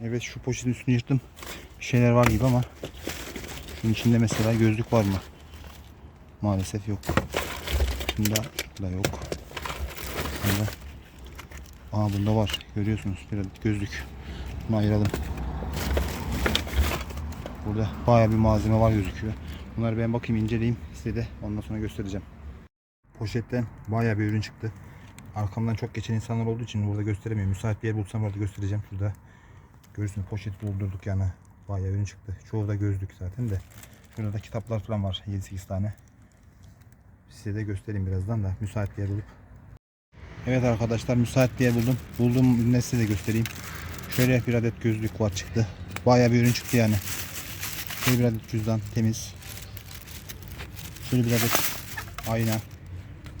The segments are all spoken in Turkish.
Evet şu poşetin üstünü yırttım. Bir şeyler var gibi ama şunun içinde mesela gözlük var mı? Maalesef yok. Bunda da yok. Bunda. Aa bunda var. Görüyorsunuz bir gözlük. Bunu ayıralım. Burada bayağı bir malzeme var gözüküyor. Bunları ben bakayım inceleyeyim size de ondan sonra göstereceğim. Poşetten bayağı bir ürün çıktı. Arkamdan çok geçen insanlar olduğu için burada gösteremiyorum. Müsait bir yer bulsam orada göstereceğim. Şurada görürsünüz poşet doldurduk yani. Bayağı ürün çıktı. Çoğu da gözlük zaten de. Şurada da kitaplar falan var. 7-8 tane. Size de göstereyim birazdan da müsait bir yer bulup. Evet arkadaşlar müsait bir yer buldum. Bulduğum ürünleri size de göstereyim. Şöyle bir adet gözlük var çıktı. Bayağı bir ürün çıktı yani. Şöyle bir adet cüzdan temiz. Şöyle bir adet ayna.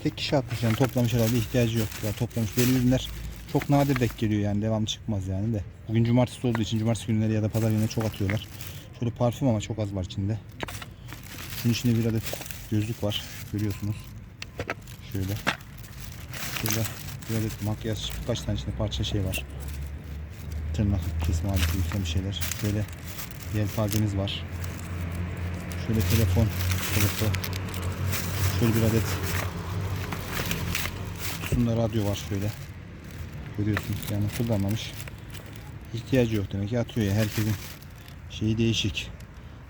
Tek kişi atmış yani toplamış herhalde ihtiyacı yok. Ya toplamış belli ürünler çok nadir denk geliyor yani devam çıkmaz yani de. Bugün cumartesi olduğu için cumartesi günleri ya da pazar günleri çok atıyorlar. Şöyle parfüm ama çok az var içinde. Şunun içinde bir adet gözlük var. Görüyorsunuz. Şöyle. Şurada bir adet makyaj birkaç tane içinde parça şey var. Tırnak kesme aleti yükselen bir şeyler. Şöyle yelpazemiz var. Şöyle telefon kılıfı. Şöyle bir adet kutusunda radyo var şöyle. Görüyorsunuz yani kullanmamış. İhtiyacı yok demek ki atıyor ya herkesin şeyi değişik.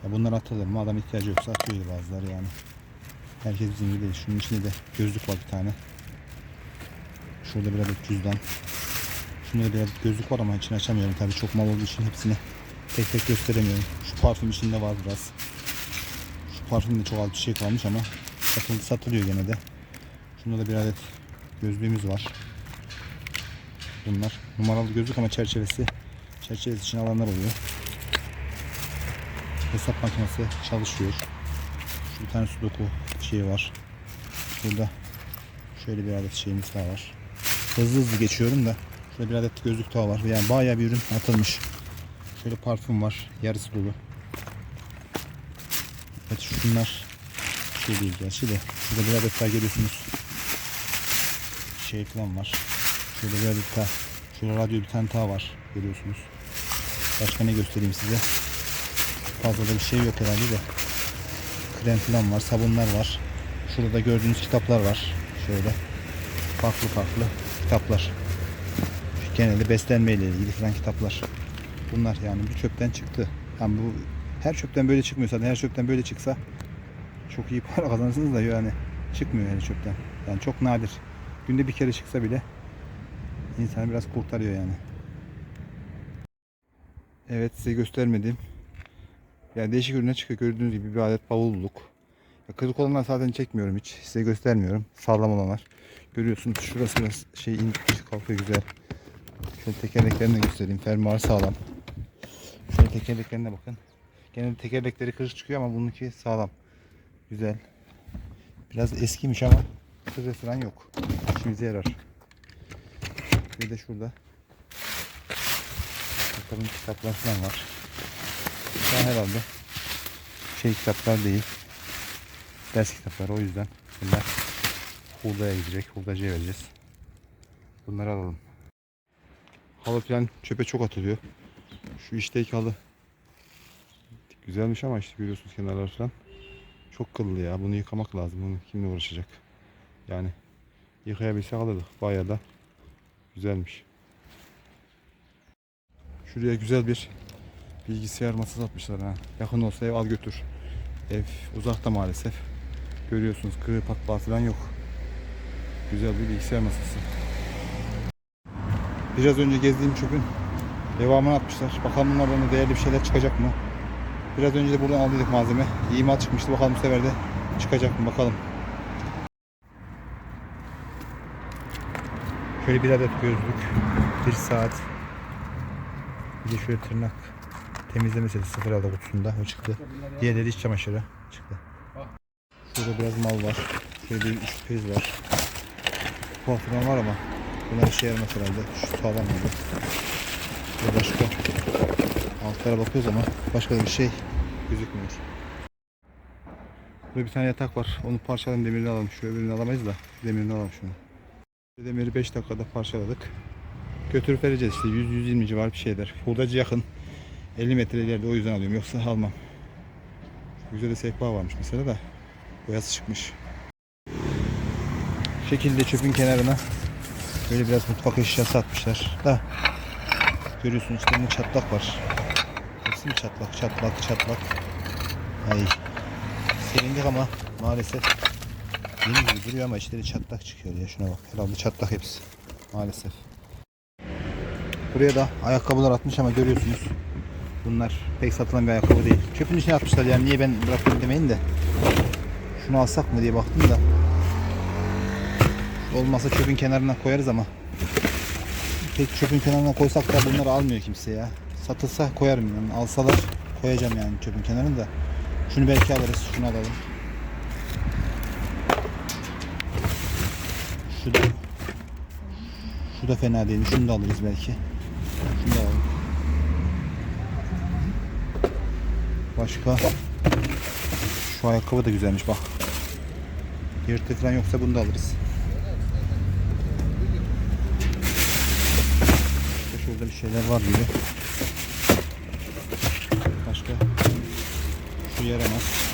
Ya bunlar atılır mı adam ihtiyacı yoksa atıyor bazıları yani. Herkes bizim gibi değil. Şunun içinde de gözlük var bir tane. Şurada bir adet cüzdan. Şunda da bir adet gözlük var ama içini açamıyorum. Tabii çok mal olduğu için hepsini tek tek gösteremiyorum. Şu parfüm içinde var biraz. Şu parfümde çok az bir şey kalmış ama satıldı, satılıyor gene de. Şunda da bir adet gözlüğümüz var. Bunlar numaralı gözlük ama çerçevesi çerçevesi için alanlar oluyor. Hesap makinesi çalışıyor. Şu bir tane sudoku şeyi var. Burada şöyle bir adet şeyimiz daha var. Hızlı hızlı geçiyorum da şöyle bir adet gözlük daha var. Yani bayağı bir ürün atılmış. Şöyle parfüm var. Yarısı dolu. Evet şunlar şey değil gerçi de. Şurada bir adet daha görüyorsunuz. Şey falan var. Şöyle bir daha. Şurada radyo bir tane daha var. Görüyorsunuz. Başka ne göstereyim size. Fazla da bir şey yok herhalde de. Krem falan var. Sabunlar var. Şurada da gördüğünüz kitaplar var. Şöyle. Farklı farklı kitaplar. Genelde beslenmeyle ilgili falan kitaplar. Bunlar yani bir çöpten çıktı. Yani bu her çöpten böyle çıkmıyor. Her çöpten böyle çıksa çok iyi para kazanırsınız da yani çıkmıyor yani çöpten. Yani çok nadir. Günde bir kere çıksa bile insanı biraz kurtarıyor yani. Evet size göstermedim. Yani değişik ürüne çıkıyor. Gördüğünüz gibi bir adet bavulluk. Ya kırık olanlar zaten çekmiyorum hiç. Size göstermiyorum. Sağlam olanlar. Görüyorsunuz şurası biraz şey inmiş kalkıyor güzel. Şöyle tekerleklerini de göstereyim. Fermuarı sağlam. Şöyle tekerleklerine bakın. Genelde tekerlekleri kırık çıkıyor ama bununki sağlam. Güzel. Biraz eskimiş ama kırığı falan yok. İşimize yarar. Bir de şurada. Bakalım kitaplar falan var. Daha herhalde şey kitaplar değil. Ders kitapları o yüzden bunlar hurdaya gidecek. Hurdacıya vereceğiz. Bunları alalım. Halı falan çöpe çok atılıyor. Şu işteki halı güzelmiş ama işte görüyorsunuz kenarlar falan. Çok kıllı ya. Bunu yıkamak lazım. Bunu kimle uğraşacak? Yani yıkayabilsek alırdık. Bayağı da güzelmiş. Şuraya güzel bir bilgisayar masası atmışlar ha. Yakın olsa ev al götür. Ev uzakta maalesef. Görüyorsunuz kırığı patlağı falan yok. Güzel bir bilgisayar masası. Biraz önce gezdiğim çöpün devamını atmışlar. Bakalım bunlardan da değerli bir şeyler çıkacak mı? Biraz önce de buradan aldıydık malzeme. İyi mal çıkmıştı. Bakalım bu sefer de çıkacak mı bakalım. Şöyle bir adet gözlük. Bir saat. Bir de şöyle tırnak temizleme seti sıfır aldı kutusunda. O çıktı. Diğerleri iç çamaşırı çıktı. Şurada biraz mal var. Şöyle bir üç priz var. Falan var ama bunlar işe yaramaz herhalde. Şu sağlam gibi. Ve başka altlara bakıyoruz ama başka bir şey gözükmüyor. Burada bir tane yatak var. Onu parçalayalım demirini alalım. Şu öbürünü alamayız da demirini alalım şunu. Demiri 5 dakikada parçaladık. Götürüp vereceğiz işte 100-120 civar bir şeyler. Hurdacı yakın. 50 metre ileride o yüzden alıyorum yoksa almam. Güzel de sehpa varmış mesela da boyası çıkmış. Şekilde çöpün kenarına böyle biraz mutfak eşyası atmışlar. Da görüyorsun içlerinde çatlak var. Hepsi mi çatlak çatlak çatlak. Ay. Sevindik ama maalesef yeni gibi duruyor ama içleri çatlak çıkıyor ya şuna bak. Herhalde çatlak hepsi. Maalesef. Buraya da ayakkabılar atmış ama görüyorsunuz. Bunlar pek satılan bir ayakkabı değil. Çöpün içine atmışlar yani niye ben bıraktım demeyin de. Şunu alsak mı diye baktım da. Olmasa çöpün kenarına koyarız ama. Pek çöpün kenarına koysak da bunları almıyor kimse ya. Satılsa koyarım yani. Alsalar koyacağım yani çöpün kenarına da. Şunu belki alırız. Şunu alalım. Şu da şu da fena değil. Şunu da alırız belki. Şunu da alalım. Başka şu ayakkabı da güzelmiş bak. Yırtık falan yoksa bunu da alırız. İşte şurada bir şeyler var gibi. Başka şu yaramaz.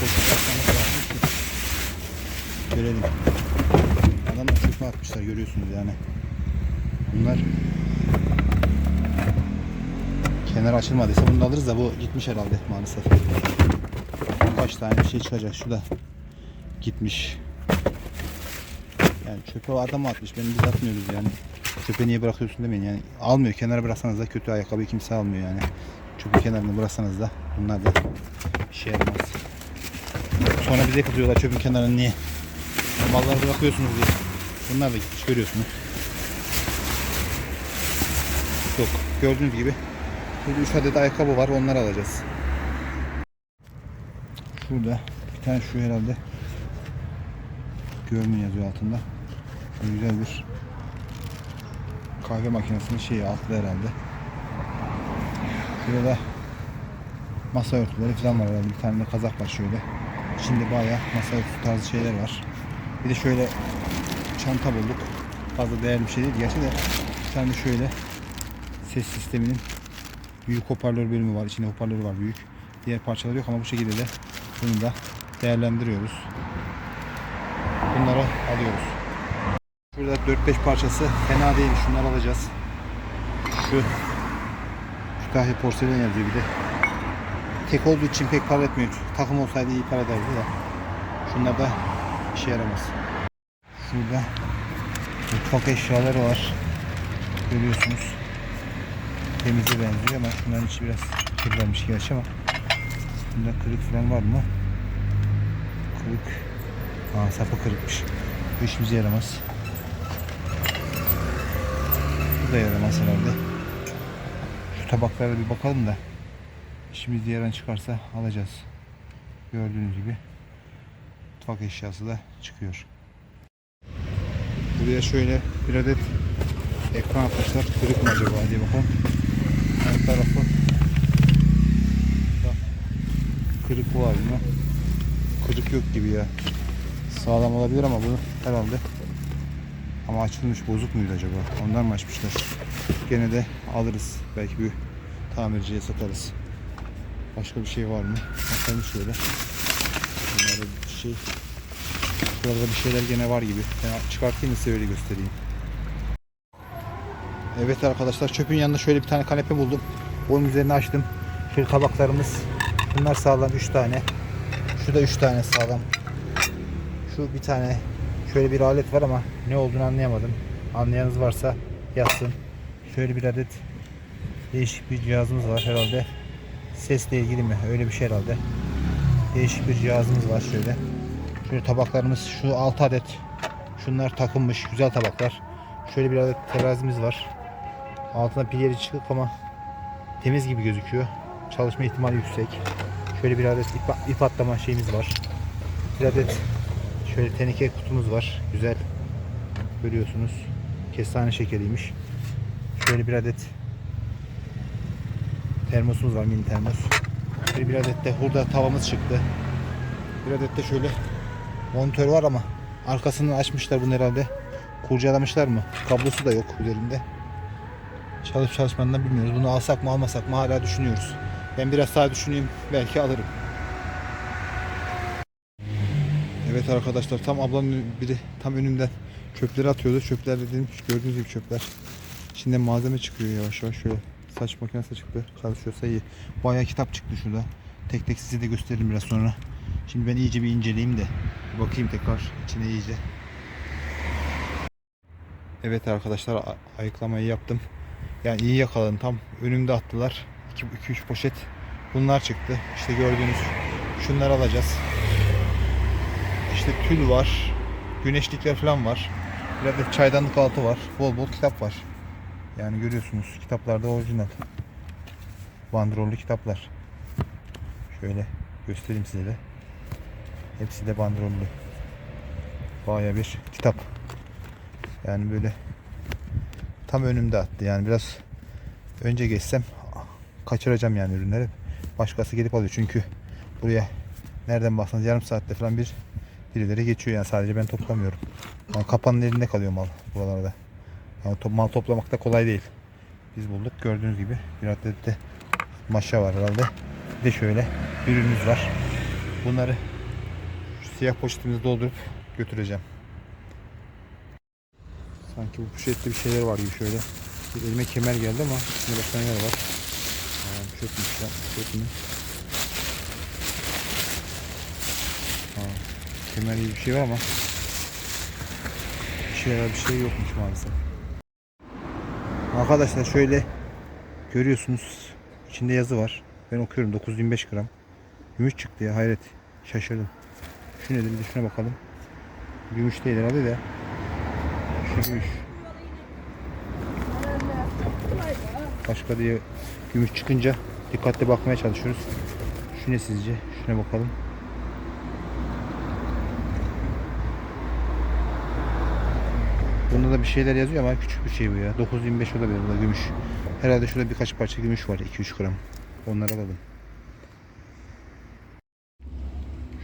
Ki Görelim. Adamlar çöpe atmışlar görüyorsunuz yani. Bunlar kenar açılmadıysa bunu da alırız da bu gitmiş herhalde maalesef. Kaç tane bir şey çıkacak şu da gitmiş. Yani çöpe adam atmış. Ben biz atmıyoruz yani. Çöpe niye bırakıyorsun demeyin yani. Almıyor. Kenara bıraksanız da kötü ayakkabı kimse almıyor yani. Çöpü kenarına bıraksanız da bunlar da işe yaramaz. Sonra bize kızıyorlar çöpün kenarına niye? Malları bırakıyorsunuz diye. Bunlar da gitmiş görüyorsunuz. Yok. Gördüğünüz gibi Burada 3 adet ayakkabı var. Onları alacağız. Şurada bir tane şu herhalde görmün yazıyor altında. Güzel bir kahve makinesinin şeyi altında herhalde. Şurada masa örtüleri falan var herhalde. Bir tane de kazak var şöyle. İçinde bayağı masa örtüsü tarzı şeyler var. Bir de şöyle çanta bulduk. Fazla değerli bir şey değil gerçi de. Bir tane şöyle ses sisteminin büyük hoparlör bölümü var. İçinde hoparlörü var büyük. Diğer parçaları yok ama bu şekilde de bunu da değerlendiriyoruz. Bunları alıyoruz. Şurada 4-5 parçası fena değil. Şunları alacağız. Şu Kütahya porselen yazıyor bir de. Tek olduğu için pek para etmiyor. Takım olsaydı iyi para ederdi de. Şunlar da işe yaramaz. Şurada mutfak eşyaları var. Görüyorsunuz temize benziyor ama şunların içi biraz kirlenmiş gerçi ama bunda kırık falan var mı? Kırık. Aa sapı kırıkmış. Bu işimize yaramaz. Bu da yaramaz herhalde. Şu tabaklara bir bakalım da işimize yaran çıkarsa alacağız. Gördüğünüz gibi mutfak eşyası da çıkıyor. Buraya şöyle bir adet ekran atmışlar. Kırık mı acaba diye bakalım. Her tarafı kırık var mı? Kırık yok gibi ya. Sağlam olabilir ama bu herhalde ama açılmış bozuk muydu acaba? Ondan mı açmışlar? Gene de alırız. Belki bir tamirciye satarız. Başka bir şey var mı? Bakalım şöyle. Şey Burada bir şeyler gene var gibi. Ben çıkartayım da size öyle göstereyim. Evet arkadaşlar çöpün yanında şöyle bir tane kanepe buldum. Onun üzerine açtım. Şöyle tabaklarımız. Bunlar sağlam 3 tane. Şu da 3 tane sağlam. Şu bir tane şöyle bir alet var ama ne olduğunu anlayamadım. Anlayanız varsa yazsın. Şöyle bir adet değişik bir cihazımız var herhalde. Sesle ilgili mi? Öyle bir şey herhalde. Değişik bir cihazımız var şöyle. Şöyle tabaklarımız şu 6 adet. Şunlar takılmış güzel tabaklar. Şöyle bir adet terazimiz var. Altına pil yeri çıkık ama temiz gibi gözüküyor. Çalışma ihtimali yüksek. Şöyle bir adet ip, ip atlama şeyimiz var. Bir adet şöyle teneke kutumuz var. Güzel. Görüyorsunuz. Kestane şekeriymiş. Şöyle bir adet termosumuz var mini termos. Şöyle bir adet de hurda tavamız çıktı. Bir adet de şöyle monitör var ama arkasını açmışlar bunu herhalde. kurcalamışlar mı? Kablosu da yok üzerinde. Çalışıp çalışmadığını bilmiyoruz. Bunu alsak mı almasak mı hala düşünüyoruz. Ben biraz daha düşüneyim belki alırım. Evet arkadaşlar tam ablanın biri tam önümden çöpleri atıyordu. Çöpler dediğim gördüğünüz gibi çöpler. İçinden malzeme çıkıyor yavaş yavaş şöyle. Saç makinesi çıktı. Çalışıyorsa iyi. Bayağı kitap çıktı şurada. Tek tek size de gösteririm biraz sonra. Şimdi ben iyice bir inceleyeyim de bakayım tekrar içine iyice. Evet arkadaşlar ayıklamayı yaptım. Yani iyi yakaladım. Tam önümde attılar. 2-3 poşet bunlar çıktı. İşte gördüğünüz şunları alacağız. İşte tül var. Güneşlikler falan var. Biraz da çaydanlık altı var. Bol bol kitap var. Yani görüyorsunuz kitaplarda orijinal. Bandrollü kitaplar. Şöyle göstereyim size de. Hepsi de bandrollü. Baya bir kitap. Yani böyle tam önümde attı. Yani biraz önce geçsem kaçıracağım yani ürünleri. Başkası gelip alıyor. Çünkü buraya nereden baksanız yarım saatte falan bir birileri geçiyor yani sadece ben toplamıyorum. Yani kapanın elinde kalıyor mal buralarda. Yani to- mal toplamak da kolay değil. Biz bulduk gördüğünüz gibi bir adet de maşa var herhalde. Bir de şöyle ürünümüz var. Bunları siyah poşetimizi doldurup götüreceğim. Sanki bu poşette bir şeyler var gibi şöyle. Bir elime kemer geldi ama içinde başka neler var. Aa, çökmüş ya. Çökmüş. Aa, kemer gibi bir şey var ama bir şeyler bir şey yokmuş maalesef. Arkadaşlar şöyle görüyorsunuz içinde yazı var. Ben okuyorum 925 gram. Gümüş çıktı ya hayret. Şaşırdım. Şu nedir bir şuna bakalım. Gümüş değil herhalde de. Şu gümüş. Başka diye gümüş çıkınca dikkatli bakmaya çalışıyoruz. Şu ne sizce? Şuna bakalım. Bunda da bir şeyler yazıyor ama küçük bir şey bu ya. 925 olabilir bu da gümüş. Herhalde şurada birkaç parça gümüş var 2-3 gram. Onları alalım.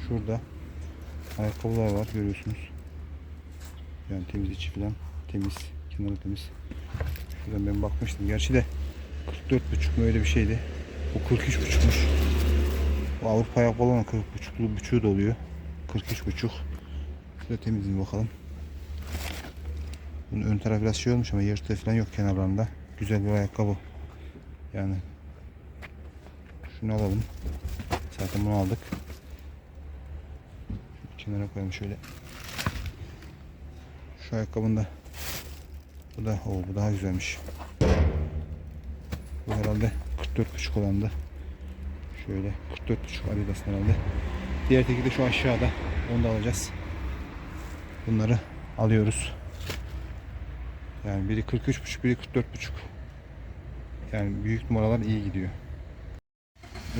Şurada ayakkabılar var görüyorsunuz. Yani temiz içi falan temiz. Kenarı temiz. Şuradan ben bakmıştım. Gerçi de 44,5 mu öyle bir şeydi. Bu 43,5'muş. Bu Avrupa ayakkabı olan 40,5'lu buçuğu da oluyor. 43,5. Şöyle temizleyin bakalım. Bunun ön tarafı biraz şey olmuş ama yırtığı falan yok kenarlarında. Güzel bir ayakkabı. Yani şunu alalım. Zaten bunu aldık. Kenara koyalım şöyle. Şu ayakkabının da bu da o bu daha güzelmiş. Bu herhalde 44.5 olandı. Şöyle 44.5 Adidas herhalde. Diğer teki de şu aşağıda. Onu da alacağız. Bunları alıyoruz. Yani biri 43.5 biri 44.5. Yani büyük numaralar iyi gidiyor.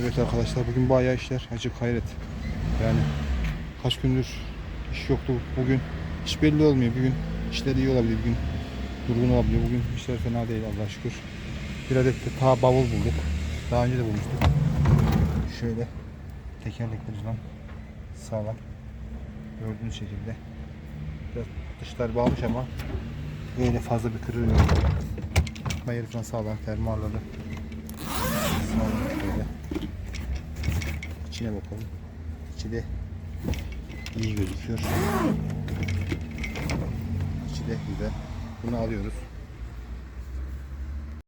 Evet arkadaşlar bugün bayağı işler açık hayret. Yani kaç gündür iş yoktu bugün. Hiç belli olmuyor. Bugün işler iyi olabilir. Bugün durgun olabilir. Bugün işler fena değil Allah'a şükür. Bir adet de ta bavul bulduk. Daha önce de bulmuştuk. Şöyle tekerlekleri falan sağlam. Gördüğünüz şekilde. Biraz dışlar bağmış ama böyle fazla bir kırığı yok. Tutma yeri falan sağlam. Fermuarları sağlam şöyle. İçine bakalım. İçi de iyi gözüküyor. İçi de güzel. Bunu alıyoruz.